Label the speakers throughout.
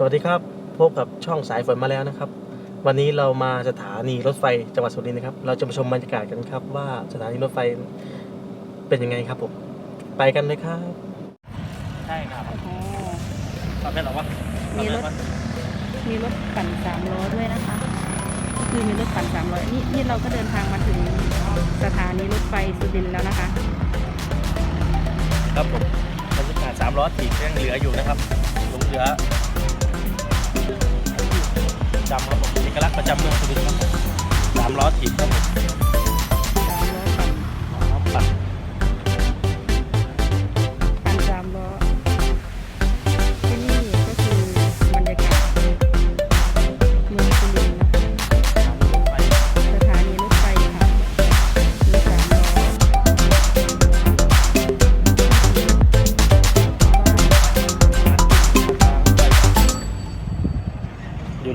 Speaker 1: สวัสดีครับ พบกับช่องสายฝนมาแล้วนะครับ วันนี้เรามาสถานีรถไฟจังหวัดสุรินทร์นะครับ เราจะมาชมบรรยากาศกันครับ ว่าสถานีรถไฟเป็นยังไงครับผมไปกันเลยครับใช่ครับ
Speaker 2: อ๋อ
Speaker 1: ทำได้หรอวะ
Speaker 2: มีรถมีรถปั่นสามล้อด้วยนะคะ คือมีรถปั่นสามล้อนี่นี่เราก็เดินทางมาถึงสถานีรถไฟสุรินทร์แล้วนะคะ
Speaker 1: ครับผมบรรยากาศสามล้อถีบยังเหลืออยู่นะครับหลงเหลือ จำครับผมเอกลักษณ์ประจำเมืองสุรินทร์ครับสามล้อถีบครับ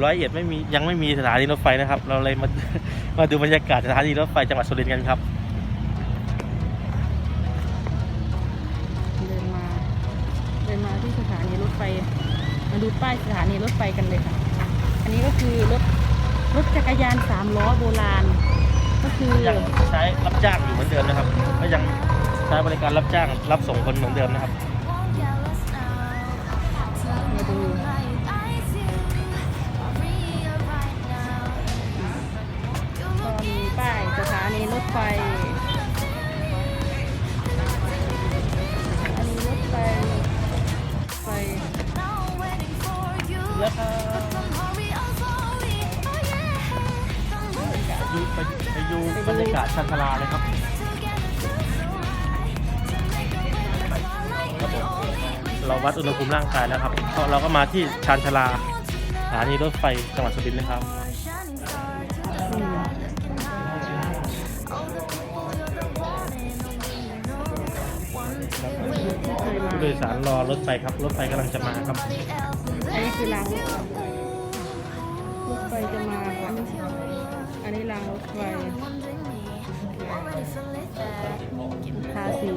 Speaker 2: ร้อ
Speaker 1: ยเอ็ดไม่มียังไม่มีสถานีรถไฟนะครับ เราเลยมามาดูบรรยากาศสถานีรถไฟจังหวัดสุรินทร์กันครับ
Speaker 2: เดินมาเดินมาที่สถานีรถไฟ มาดูป้ายสถานีรถไฟกันเลยค่ะ อันนี้ก็คือรถรถจักรยานสามล้อโบราณ ก็คือ
Speaker 1: ยังใช้รับจ้างอยู่เหมือนเดิมนะครับ ก็ยังใช้บริการรับจ้างรับส่งคนเหมือนเดิมนะครับ
Speaker 2: รถไฟ อันนี้รถไฟไฟ
Speaker 1: แล้วครับไปดูไปดูบรรยากาศชันชาลาเลยครับเราวัดอุณหภูมิร่างกายแล้วครับเราก็มาที่ชานชาลาสถานีรถไฟจังหวัดสุรินทร์นะครับ
Speaker 2: เคยมา
Speaker 1: ผู้โดยสารรอรถไฟครับ รถไฟกำลังจะมาครับ
Speaker 2: อันนี้คือรางรถไฟรถไฟจะมาค่ะอันนี้รางรถไฟทาสี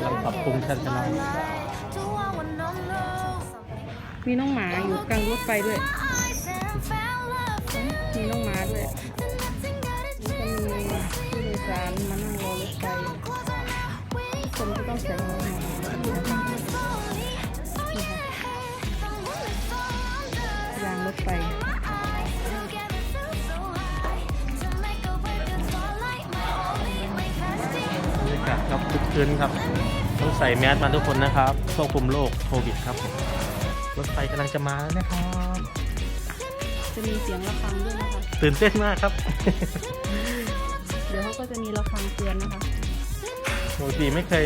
Speaker 1: กำลังปรับปรุงชันชาลา
Speaker 2: มีน้องหมาอยู่กลางรถไฟด้วยากา
Speaker 1: ศครับคึกคืนครับต้องใส่แมสมาทุกคนนะครับควบคุมโรคโควิดครับผมรถไฟกำลังจะมาแล้วนะครับ
Speaker 2: จะมีเสียงระฆังด้วยนะคะ
Speaker 1: ตื่นเต้นมากครับ
Speaker 2: เดี๋ยวเขาก็จะมีระฆังเตือนนะคะ
Speaker 1: ปกติไม่เคย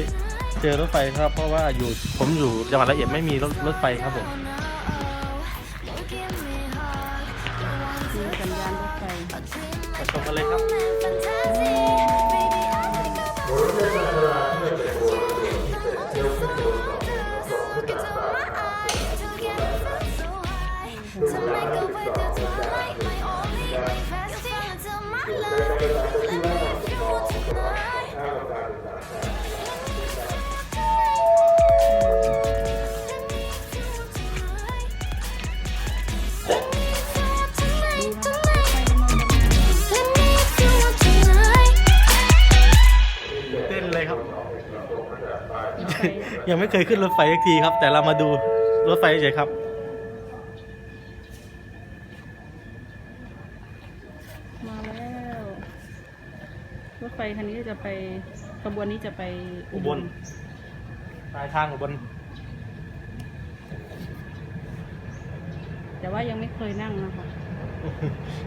Speaker 1: เจอรถไฟครับ เพราะว่าอยู่ผมอยู่จังหวัดละเอียดไม่มีรถรถไฟครับผม
Speaker 2: มีสัญญาณรถไฟ
Speaker 1: มาชมกันเลยครับ ยังไม่เคยขึ้นรถไฟสักทีครับ แต่เรามาดูรถไฟเฉยๆครับ
Speaker 2: มาแล้วรถไฟคันนี้จะไปขบวนนี้จะไป
Speaker 1: อุบลปลายทางอุบล
Speaker 2: แต่ว่ายังไม่เคยนั่งนะคะ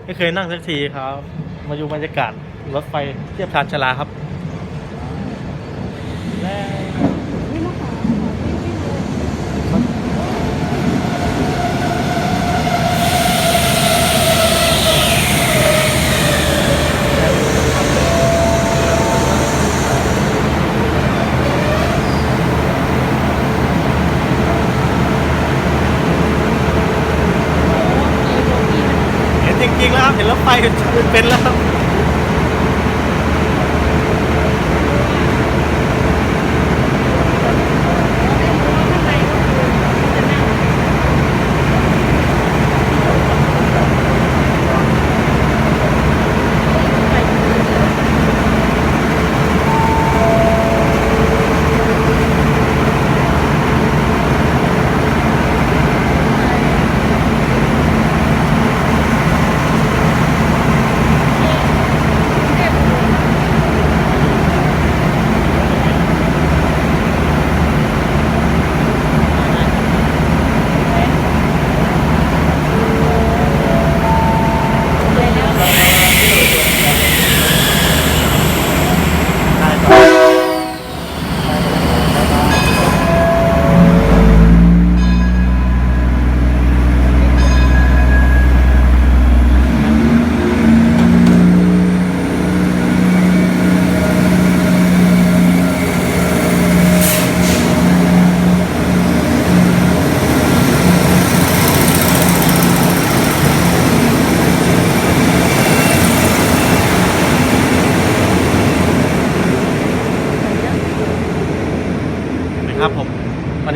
Speaker 1: ไม่เคยนั่งสักทีครับ มาดูบรรยากาศรถไฟเทียบชานชาลาครับและ
Speaker 2: นี่มะขาม
Speaker 1: เห็นจริงๆ แล้วครับ เห็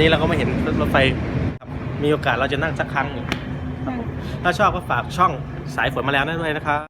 Speaker 1: นรถไฟเป็นแล้วครับวันนี้เราก็ไม่เห็นรถไฟครับมีโอกาสเราจะนั่งสักครั้งหนึ่ง
Speaker 2: นั่ง
Speaker 1: ถ้าชอบก็ฝากช่องสายฝนมาแล้วนั่นด้วยนะครับ